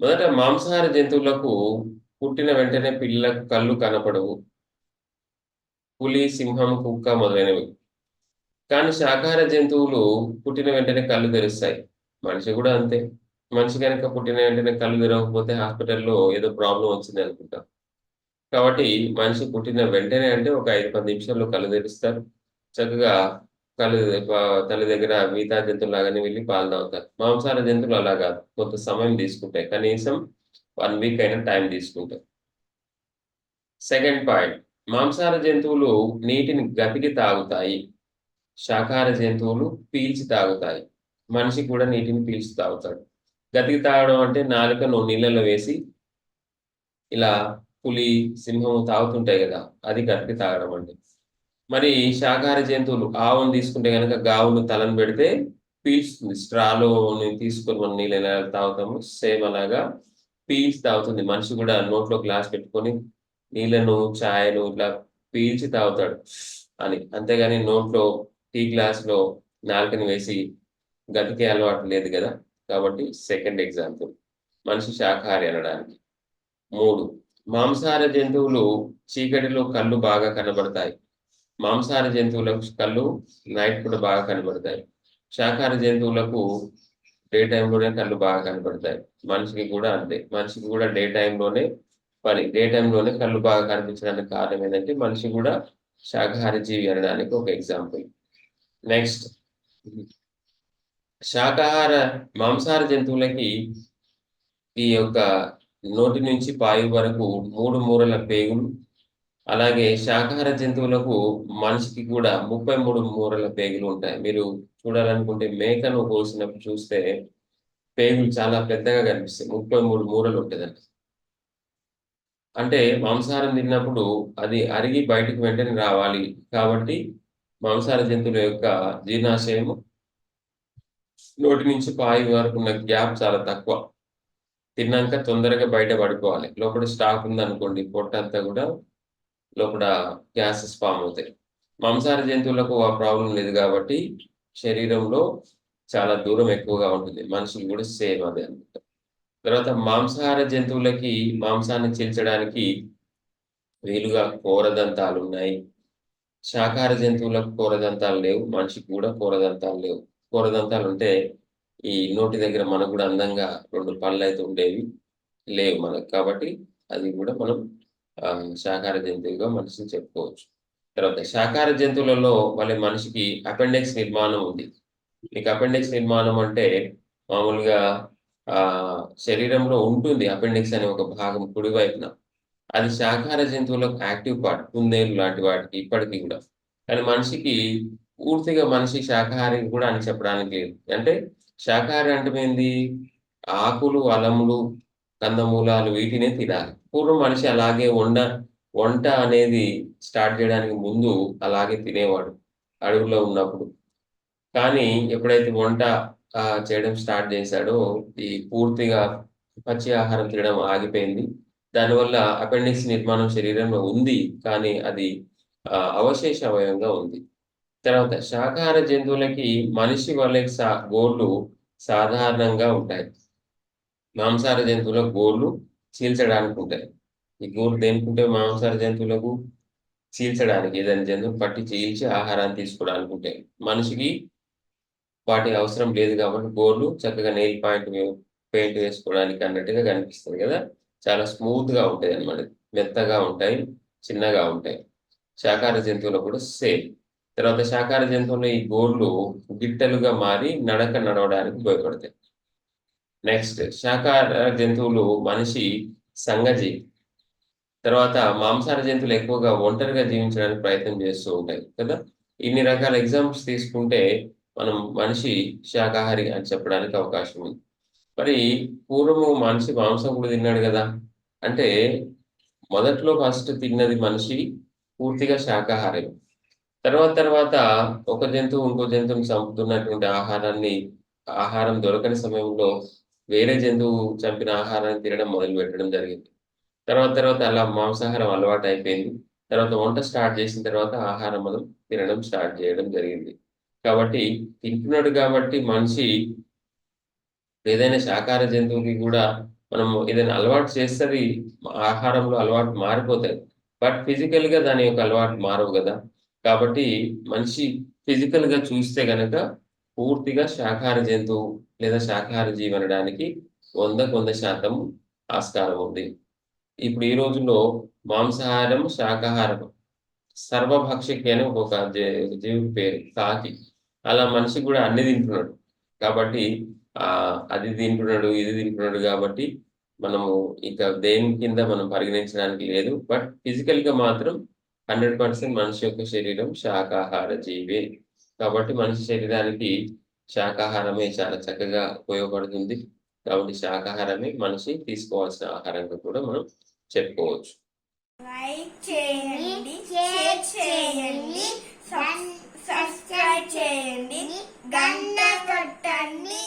మొదట మాంసాహార జంతువులకు పుట్టిన వెంటనే పిల్లలకు కళ్ళు కనపడవు. పులి సింహం కుక్క మొదలైనవి. కానీ శాకాహార జంతువులు పుట్టిన వెంటనే కళ్ళు తెరుస్తాయి. మనిషి కూడా అంతే. మనిషి కనుక పుట్టిన వెంటనే కళ్ళు తెరవకపోతే హాస్పిటల్లో ఏదో ప్రాబ్లం వచ్చింది అనుకుంటాం. కాబట్టి మనిషి పుట్టిన వెంటనే అంటే ఒక ఐదు పది నిమిషాల్లో కళ్ళు తెరుస్తారు. చక్కగా కళ్ళు తల్లి దగ్గర మిగతా జంతువులు లాగానే వెళ్ళి పాలు తాగుతారు. మాంసాహార జంతువులు అలా కాదు. కొంత సమయం తీసుకుంటాయి. కనీసం వన్ వీక్ అయినా టైం తీసుకుంటాయి. Second point. మాంసాహార జంతువులు నీటిని గతికి తాగుతాయి. శాకాహార జంతువులు పీల్చి తాగుతాయి. మనిషి కూడా నీటిని పీల్చి తాగుతాడు. గతికి తాగడం అంటే నాలుకను నీళ్ళలో వేసి ఇలా పులి సింహం తాగుతుంటాయి కదా అది గతికి తాగడం అంటే మరి శాకాహార జంతువులు ఆవును తీసుకుంటే కనుక గావును తలను పెడితే పీల్చుతుంది. స్ట్రాలో తీసుకొని మనం నీళ్ళు ఎలా తాగుతాము? సేమ్ అలాగా పీల్చి తాగుతుంది. మనిషి కూడా నోట్లో గ్లాస్ పెట్టుకొని నీళ్ళను చాయను ఇట్లా పీల్చి తాగుతాడు అని. అంతేగాని నోట్లో టీ గ్లాస్లో నాలుకని వేసి గతికే అలవాటు లేదు కదా? కాబట్టి సెకండ్ ఎగ్జాంపుల్. మనిషి శాకాహారి అనడానికి. మూడు. మాంసాహార జంతువులు చీకటిలో కళ్ళు బాగా కనబడతాయి. మాంసాహార జంతువులకు కళ్ళు నైట్ కూడా బాగా కనబడతాయి. శాకాహార జంతువులకు డే టైంలోనే కళ్ళు బాగా కనబడతాయి. మనిషికి కూడా అంతే. మనిషికి కూడా డే టైంలోనే పని డే టైంలోనే కళ్ళు బాగా కనిపించడానికి కారణం ఏంటంటే మనిషి కూడా శాకాహార జీవి అనడానికి ఒక ఎగ్జాంపుల్ నెక్స్ట్ శాకాహార మాంసాహార జంతువులకి ఈ యొక్క నోటి నుంచి పాయు వరకు మూడు మూరల పేగులు అలాగే శాకాహార జంతువులకు మనిషికి కూడా ముప్పై మూడు మూరల పేగులు ఉంటాయి. మీరు చూడాలనుకుంటే మేకను కోసినప్పుడు చూస్తే పేగులు చాలా పెద్దగా కనిపిస్తాయి. ముప్పై మూడు మూరలు ఉంటుందండి. అంటే మాంసాహారం తిన్నప్పుడు అది అరిగి బయటకు వెంటనే రావాలి కాబట్టి మాంసాహార జంతువుల యొక్క జీర్ణాశయము నోటి నుంచి పాయి వరకు ఉన్న గ్యాప్ చాలా తక్కువ. తిన్నాక తొందరగా బయట పడుకోవాలి. లోపల స్టాక్ ఉందనుకోండి పొట్ట అంతా కూడా లోపల గ్యాసెస్ ఫామ్ అవుతాయి. మాంసాహార జంతువులకు ఆ ప్రాబ్లం లేదు కాబట్టి శరీరంలో చాలా దూరం ఎక్కువగా ఉంటుంది. మనుషులు కూడా సేమ్ అదే అనమాట తర్వాత మాంసాహార జంతువులకి మాంసాన్ని చీల్చడానికి వీలుగా కోరదంతాలు ఉన్నాయి. శాకాహార జంతువులకు కోరదంతాలు లేవు. మనిషికి కూడా కోరదంతాలు లేవు. కోరదంతాలు ఉంటే ఈ నోటి దగ్గర మనకు కూడా అందంగా రెండు పళ్ళు అయితే ఉండేవి లేవు మనకు. కాబట్టి అది కూడా మనం శాకాహార జంతువుగా మనిషిని చెప్పుకోవచ్చు. తర్వాత శాకాహార జంతువులలో మళ్ళీ మనిషికి అపెండిక్స్ నిర్మాణం ఉంది. మీకు అపెండిక్స్ నిర్మాణం అంటే మామూలుగా ఆ శరీరంలో ఉంటుంది అపెండిక్స్ అనే ఒక భాగం కుడివైపున అది శాకాహార జంతువులకు యాక్టివ్ పార్ట్ కుందేలు లాంటి వాటికి ఇప్పటికీ కూడా. కానీ మనిషికి పూర్తిగా మనిషి శాకాహారి కూడా అని చెప్పడానికి లేదు. అంటే శాకాహారి అంటే ఏంది? ఆకులు అలములు కందమూలాలు వీటినే తినాలి. పూర్వం మనిషి అలాగే వండ వంట అనేది స్టార్ట్ చేయడానికి ముందు అలాగే తినేవాడు అడవుల్లో ఉన్నప్పుడు. కానీ ఎప్పుడైతే వంట చేయడం స్టార్ట్ చేశాడో ఈ పూర్తిగా పచ్చి ఆహారం తినడం ఆగిపోయింది. దానివల్ల అపెండిక్స్ నిర్మాణం శరీరంలో ఉంది కానీ అది అవశేష అవయవంగా ఉంది. తర్వాత శాకాహార జంతువులకి మనిషి వలె సా గోళ్ళు సాధారణంగా ఉంటాయి. మాంసాహార జంతువులకు గోళ్ళు చీల్చడానికి ఉంటాయి ఈ గోళ్ళు దేనికి ఉంటాయి మాంసాహార జంతువులకు చీల్చడానికి ఏదైనా జంతువులు పట్టి చీల్చి ఆహారాన్ని తీసుకోవడానికి ఉంటాయి మనిషికి వాటి అవసరం లేదు కాబట్టి గోర్లు చక్కగా నెయిల్ పాయింట్ పెయింట్ వేసుకోవడానికి అన్నట్టుగా కనిపిస్తుంది కదా. చాలా స్మూత్గా ఉంటాయి అన్నమాట మెత్తగా ఉంటాయి చిన్నగా ఉంటాయి. శాకాహార జంతువులు కూడా సేమ్. తర్వాత శాకాహార జంతువులు ఈ గోర్లు గిట్టలుగా మారి నడక నడవడానికి ఉపయోగపడతాయి. నెక్స్ట్ శాకాహార జంతువులు మనిషి సంగజీ తర్వాత మాంసాహార జంతువులు ఎక్కువగా ఒంటరిగా జీవించడానికి ప్రయత్నం చేస్తూ ఉంటాయి కదా? ఇన్ని రకాల ఎగ్జాంపుల్స్ తీసుకుంటే మనం మనిషి శాకాహారి అని చెప్పడానికి అవకాశం ఉంది. మరి పూర్వము మనిషి మాంసం కూడా తిన్నాడు కదా? అంటే మొదట్లో ఫస్ట్ తిన్నది మనిషి పూర్తిగా శాకాహారం. తర్వాత తర్వాత ఒక జంతువు ఇంకో జంతువుని చంపుతున్నటువంటి ఆహారాన్ని ఆహారం దొరకని సమయంలో వేరే జంతువు చంపిన ఆహారాన్ని తినడం మొదలు పెట్టడం జరిగింది. తర్వాత తర్వాత అలా మాంసాహారం అలవాటు అయిపోయింది. తర్వాత వంట స్టార్ట్ చేసిన తర్వాత ఆహారం మనం తినడం స్టార్ట్ చేయడం జరిగింది. కాబట్టి తింటున్నాడు కాబట్టి మనిషి ఏదైనా శాకాహార జంతువుకి కూడా మనం ఏదైనా అలవాటు చేస్తే అది ఆహారంలో అలవాటు మారిపోతాయి. బట్ ఫిజికల్గా దాని యొక్క అలవాటు మారవు కదా. కాబట్టి మనిషి ఫిజికల్గా చూస్తే కనుక పూర్తిగా శాకాహార జంతువు లేదా శాకాహార జీవి అనడానికి వందకు వంద శాతం ఆస్కారం ఉంది. ఇప్పుడు ఈ రోజుల్లో మాంసాహారం శాకాహారం సర్వభక్షకి అని ఒక్కొక్క జీ- జీవి పేరు కాకి అలా మనిషి కూడా అన్ని తింటున్నాడు. కాబట్టి ఆ అది తింటున్నాడు ఇది తింటున్నాడు కాబట్టి మనము ఇక దేని కింద మనం పరిగణించడానికి లేదు. బట్ ఫిజికల్గా మాత్రం హండ్రెడ్ పర్సెంట్ మనిషి యొక్క శరీరం శాకాహార జీవే. కాబట్టి మనిషి శరీరానికి శాకాహారమే చాలా చక్కగా ఉపయోగపడుతుంది. కాబట్టి శాకాహారమే మనిషి తీసుకోవాల్సిన ఆహారంగా కూడా మనం చెప్పుకోవచ్చు. లైక్ చేయండి షేర్ చేయండి సబ్స్క్రైబ్ చేయండి గంట కొట్టండి.